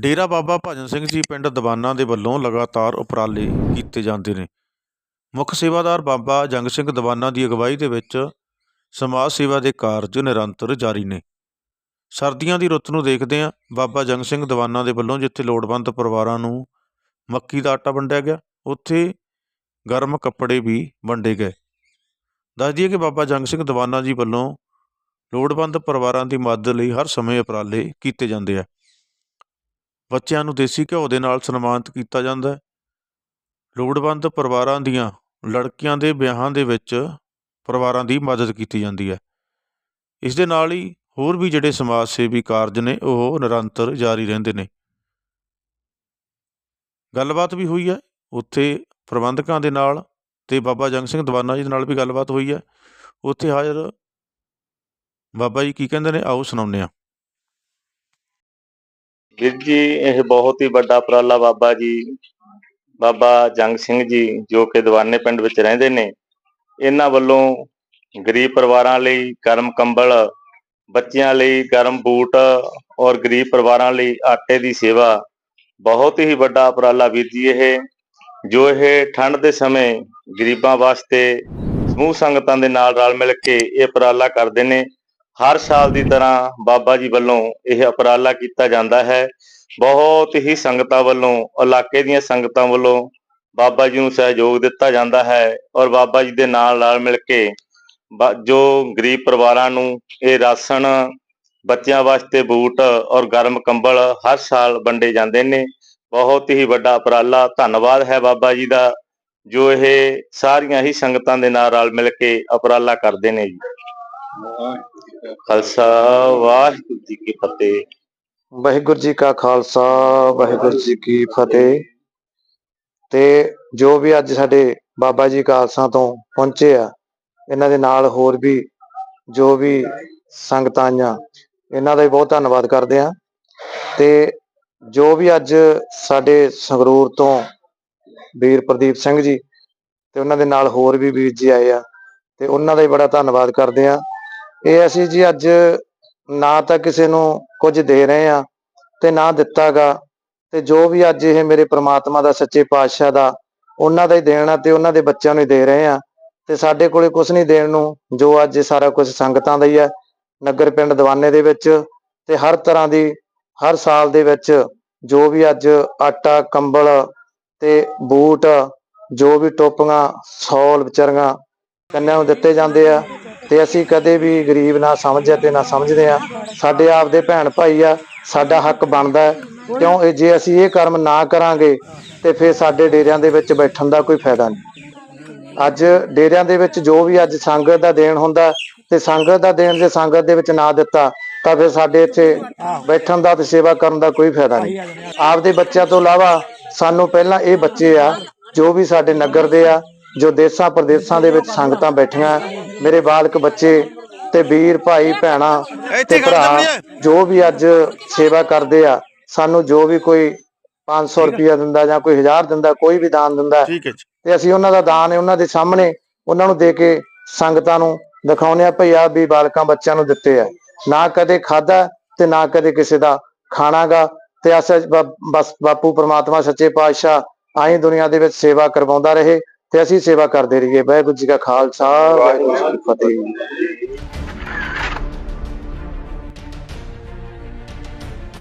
ਡੇਰਾ ਬਾਬਾ ਭਜਨ ਸਿੰਘ ਜੀ ਪਿੰਡ ਦਵਾਨਾ ਦੇ ਵੱਲੋਂ ਲਗਾਤਾਰ ਉਪਰਾਲੇ ਕੀਤੇ ਜਾਂਦੇ ਨੇ। ਮੁੱਖ ਸੇਵਾਦਾਰ ਬਾਬਾ ਜੰਗ ਸਿੰਘ ਦਵਾਨਾ ਦੀ ਅਗਵਾਈ ਦੇ ਵਿੱਚ ਸਮਾਜ ਸੇਵਾ ਦੇ ਕਾਰਜ ਨਿਰੰਤਰ ਜਾਰੀ ਨੇ। ਸਰਦੀਆਂ ਦੀ ਰੁੱਤ ਨੂੰ ਦੇਖਦੇ ਹਾਂ, ਬਾਬਾ ਜੰਗ ਸਿੰਘ ਦਵਾਨਾ ਦੇ ਵੱਲੋਂ ਜਿੱਥੇ ਲੋੜਵੰਦ ਪਰਿਵਾਰਾਂ ਨੂੰ ਮੱਕੀ ਦਾ ਆਟਾ ਵੰਡਿਆ ਗਿਆ, ਉੱਥੇ ਗਰਮ ਕੱਪੜੇ ਵੀ ਵੰਡੇ ਗਏ। ਦੱਸ ਦਈਏ ਕਿ ਬਾਬਾ ਜੰਗ ਸਿੰਘ ਦਵਾਨਾ ਜੀ ਵੱਲੋਂ ਲੋੜਵੰਦ ਪਰਿਵਾਰਾਂ ਦੀ ਮਦਦ ਲਈ ਹਰ ਸਮੇਂ ਉਪਰਾਲੇ ਕੀਤੇ ਜਾਂਦੇ ਆ। ਬੱਚਿਆਂ ਨੂੰ ਦੇਸੀ ਘਿਓ ਦੇ ਨਾਲ ਸਨਮਾਨਿਤ ਕੀਤਾ ਜਾਂਦਾ ਹੈ। ਲੋੜਵੰਦ ਪਰਿਵਾਰਾਂ ਦੀਆਂ, ਲੜਕੀਆਂ ਦੇ ਵਿਆਹਾਂ ਦੇ ਵਿੱਚ ਪਰਿਵਾਰਾਂ ਦੀ ਮਦਦ ਕੀਤੀ ਜਾਂਦੀ ਹੈ। ਇਸ ਦੇ ਨਾਲ ਹੀ ਹੋਰ ਵੀ ਜਿਹੜੇ ਸਮਾਜ ਸੇਵੀ ਕਾਰਜ ਨੇ, ਉਹ ਨਿਰੰਤਰ ਜਾਰੀ ਰਹਿੰਦੇ ਨੇ। ਗੱਲਬਾਤ ਵੀ ਹੋਈ ਹੈ। ਉੱਥੇ ਪ੍ਰਬੰਧਕਾਂ ਦੇ ਨਾਲ ਤੇ ਬਾਬਾ ਜੰਗ ਸਿੰਘ ਦਵਾਨਾ ਜੀ ਦੇ ਨਾਲ ਵੀ ਗੱਲਬਾਤ ਹੋਈ ਹੈ। ਉੱਥੇ ਹਾਜ਼ਰ ਬਾਬਾ ਜੀ ਕੀ ਕਹਿੰਦੇ ਨੇ? ਆਓ ਸੁਣਾਉਂਦੇ ਹਾਂ। ਵੀਰ ਜੀ, ਇਹ ਬਹੁਤ ਹੀ ਵੱਡਾ ਉਪਰਾਲਾ ਬਾਬਾ ਜੀ, ਬਾਬਾ ਜੰਗ ਸਿੰਘ ਜੀ, ਜੋ ਕਿ ਦੀਵਾਨੇ ਪਿੰਡ ਵਿੱਚ ਰਹਿੰਦੇ ਨੇ। ਇਹਨਾਂ ਵੱਲੋਂ ਗਰੀਬ ਪਰਿਵਾਰਾਂ ਲਈ ਗਰਮ ਕੰਬਲ, ਬੱਚਿਆਂ ਲਈ ਗਰਮ ਬੂਟ ਔਰ ਗਰੀਬ ਪਰਿਵਾਰਾਂ ਲਈ ਆਟੇ ਦੀ ਸੇਵਾ, ਬਹੁਤ ਹੀ ਵੱਡਾ ਉਪਰਾਲਾ ਵੀਰ ਜੀ ਇਹ, ਜੋ ਇਹ ਠੰਡ ਦੇ ਸਮੇਂ ਗਰੀਬਾਂ ਵਾਸਤੇ ਸਮੂਹ ਸੰਗਤਾਂ ਦੇ ਨਾਲ ਰਲ ਮਿਲ ਕੇ ਇਹ ਉਪਰਾਲਾ ਕਰਦੇ ਨੇ। ਹਰ ਸਾਲ ਦੀ ਤਰ੍ਹਾਂ ਬਾਬਾ ਜੀ ਵੱਲੋਂ ਇਹ ਉਪਰਾਲਾ ਕੀਤਾ ਜਾਂਦਾ ਹੈ। ਬਹੁਤ ਹੀ ਸੰਗਤਾਂ ਵੱਲੋਂ, ਇਲਾਕੇ ਦੀਆਂ ਸੰਗਤਾਂ ਵੱਲੋਂ ਬਾਬਾ ਜੀ ਨੂੰ ਸਹਿਯੋਗ ਦਿੱਤਾ ਜਾਂਦਾ ਹੈ ਔਰ ਬਾਬਾ ਜੀ ਦੇ ਨਾਲ ਨਾਲ ਮਿਲ ਕੇ ਜੋ ਗਰੀਬ ਪਰਿਵਾਰਾਂ ਨੂੰ ਇਹ ਰਾਸ਼ਨ, ਬੱਚਿਆਂ ਵਾਸਤੇ ਬੂਟ ਔਰ ਗਰਮ ਕੰਬਲ ਹਰ ਸਾਲ ਵੰਡੇ ਜਾਂਦੇ ਨੇ। ਬਹੁਤ ਹੀ ਵੱਡਾ ਉਪਰਾਲਾ। ਧੰਨਵਾਦ ਹੈ ਬਾਬਾ ਜੀ ਦਾ, ਜੋ ਇਹ ਸਾਰੀਆਂ ਹੀ ਸੰਗਤਾਂ ਦੇ ਨਾਲ ਰਲ ਮਿਲ ਕੇ ਅਪਰਾਲਾ ਕਰਦੇ ਨੇ ਜੀ। ਖਾਲਸਾ, ਵਾਹਿਗੁਰੂ ਜੀ ਕੀ ਫਤਿਹ। ਵਾਹਿਗੁਰੂ ਜੀ ਕਾ ਖਾਲਸਾ, ਵਾਹਿਗੁਰੂ ਜੀ ਕੀ ਫਤਿਹ। ਤੇ ਜੋ ਵੀ ਅੱਜ ਸਾਡੇ ਬਾਬਾ ਜੀ ਖਾਲਸਾ ਤੋਂ ਪਹੁੰਚੇ ਆ, ਇਹਨਾਂ ਦੇ ਨਾਲ ਹੋਰ ਵੀ ਜੋ ਵੀ ਸੰਗਤਾਂ ਆਈਆਂ, ਇਹਨਾਂ ਦਾ ਵੀ ਬਹੁਤ ਧੰਨਵਾਦ ਕਰਦੇ ਆ। ਤੇ ਜੋ ਵੀ ਅੱਜ ਸਾਡੇ ਸੰਗਰੂਰ ਤੋਂ ਵੀਰ ਪ੍ਰਦੀਪ ਸਿੰਘ ਜੀ, ਤੇ ਉਹਨਾਂ ਦੇ ਨਾਲ ਹੋਰ ਵੀ ਵੀਰ ਜੀ ਆਏ ਆ, ਤੇ ਉਹਨਾਂ ਦਾ ਵੀ ਬੜਾ ਧੰਨਵਾਦ ਕਰਦੇ ਆ। ਇਹ ਅਸੀਂ ਜੀ ਅੱਜ ਨਾ ਤਾਂ ਕਿਸੇ ਨੂੰ ਕੁਝ ਦੇ ਰਹੇ ਆ ਤੇ ਨਾ ਦਿੱਤਾਗਾ ਤੇ ਜੋ ਵੀ ਅੱਜ ਇਹ ਮੇਰੇ ਪ੍ਰਮਾਤਮਾ ਦਾ, ਸੱਚੇ ਪਾਤਸ਼ਾਹ ਦਾ ਉਹਨਾਂ ਦਾ ਹੀ ਦੇਣਾ ਤੇ ਉਹਨਾਂ ਦੇ ਬੱਚਿਆਂ ਨੂੰ ਹੀ ਦੇ ਰਹੇ ਆ ਤੇ ਸਾਡੇ ਕੋਲੇ ਕੁਝ ਨਹੀਂ ਦੇਣ ਨੂੰ, ਜੋ ਅੱਜ ਸਾਰਾ ਕੁਝ ਸੰਗਤਾਂ ਦਾ ਹੀ ਹੈ ਨਗਰ ਪਿੰਡ ਦੀਵਾਨੇ ਦੇ ਵਿੱਚ ਤੇ ਹਰ ਤਰ੍ਹਾਂ ਦੀ, ਹਰ ਸਾਲ ਦੇ ਵਿੱਚ ਜੋ ਵੀ ਅੱਜ ਆਟਾ, ਕੰਬਲ ਤੇ ਬੂਟ, ਜੋ ਵੀ ਟੋਪੀਆਂ, ਸੌਲ ਵਿਚਾਰੀਆਂ ਕੰਨਿਆਂ ਨੂੰ ਦਿੱਤੇ ਜਾਂਦੇ ਆ ਤੇ ਅਸੀਂ ਕਦੇ ਵੀ ਗਰੀਬ ਨਾ ਸਮਝਿਆ ਤੇ ਨਾ ਸਮਝਦੇ ਆ ਸਾਡੇ ਆਪ ਦੇ ਭੈਣ ਭਾਈ ਆ, ਸਾਡਾ ਹੱਕ ਬਣਦਾ ਕਿਉਂ? ਇਹ ਜੇ ਅਸੀਂ ਇਹ ਕਰਮ ਨਾ ਕਰਾਂਗੇ, ਤੇ ਫਿਰ ਸਾਡੇ ਡੇਰਿਆਂ ਦੇ ਵਿੱਚ ਬੈਠਣ ਦਾ ਕੋਈ ਫਾਇਦਾ ਨਹੀਂ। ਅੱਜ ਡੇਰਿਆਂ ਦੇ ਵਿੱਚ ਜੋ ਵੀ ਅੱਜ ਸੰਗਤ ਦਾ ਦੇਣ ਹੁੰਦਾ, ਤੇ ਸੰਗਤ ਦਾ ਦੇਣ ਜੇ ਸੰਗਤ ਦੇ ਵਿੱਚ ਨਾ ਦਿੱਤਾ, ਤਾਂ ਫਿਰ ਸਾਡੇ ਇੱਥੇ ਬੈਠਣ ਦਾ ਤੇ ਸੇਵਾ ਕਰਨ ਦਾ ਕੋਈ ਫਾਇਦਾ ਨਹੀਂ। ਆਪਦੇ ਬੱਚਿਆਂ ਤੋਂ ਇਲਾਵਾ ਸਾਨੂੰ ਪਹਿਲਾਂ ਇਹ ਬੱਚੇ ਆ, ਜੋ ਵੀ ਸਾਡੇ ਨਗਰ ਦੇ ਆ, ਜੋ ਦੇਸਾਂ ਪ੍ਰਦੇਸਾਂ ਦੇ ਵਿੱਚ ਸੰਗਤਾਂ ਬੈਠੀਆਂ ਮੇਰੇ ਬਾਲਕ ਬੱਚੇ ਤੇ ਵੀਰ ਭਾਈ ਭੈਣਾ ਤੇ ਭਰਾ ਜੋ ਵੀ ਅੱਜ ਸੇਵਾ ਕਰਦੇ ਆ ਸਾਨੂੰ ਜੋ ਵੀ ਕੋਈ 500 ਰੁਪਇਆ ਦਿੰਦਾ ਜਾਂ ਕੋਈ 1000 ਦਿੰਦਾ ਕੋਈ ਵੀ ਦਾਨ ਦਿੰਦਾ ਠੀਕ ਹੈ ਤੇ ਅਸੀਂ ਉਹਨਾਂ ਦਾ ਦਾਨ ਹੈ ਉਹਨਾਂ ਦੇ ਸਾਹਮਣੇ ਉਹਨਾਂ ਨੂੰ ਦੇ ਕੇ ਸੰਗਤਾਂ ਨੂੰ ਦਿਖਾਉਂਦੇ ਆ ਭਈ ਆ ਵੀ ਬਾਲਕਾਂ ਬੱਚਿਆਂ ਨੂੰ ਦਿੱਤੇ ਆ। ਨਾ ਕਦੇ ਖਾਦਾ ਤੇ ਨਾ ਕਦੇ ਕਿਸੇ ਦਾ ਖਾਣਾਗਾ ਤੇ ਅਸ ਬਸ ਬਾਪੂ ਪ੍ਰਮਾਤਮਾ ਸੱਚੇ ਪਾਤਸ਼ਾਹ ਆਈ ਦੁਨੀਆ ਦੇ ਵਿੱਚ ਸੇਵਾ ਕਰਵਾਉਂਦਾ ਰਹੇ। ਤੇ ਅਸੀਂ ਸੇਵਾ ਕਰਦੇ ਰਹੀਏ। ਵਾਹਿਗੁਰੂ ਜੀ ਕਾ ਖਾਲਸਾ ਵਾਹਿਗੁਰੂ ਜੀ ਕੀ ਫਤਿਹ।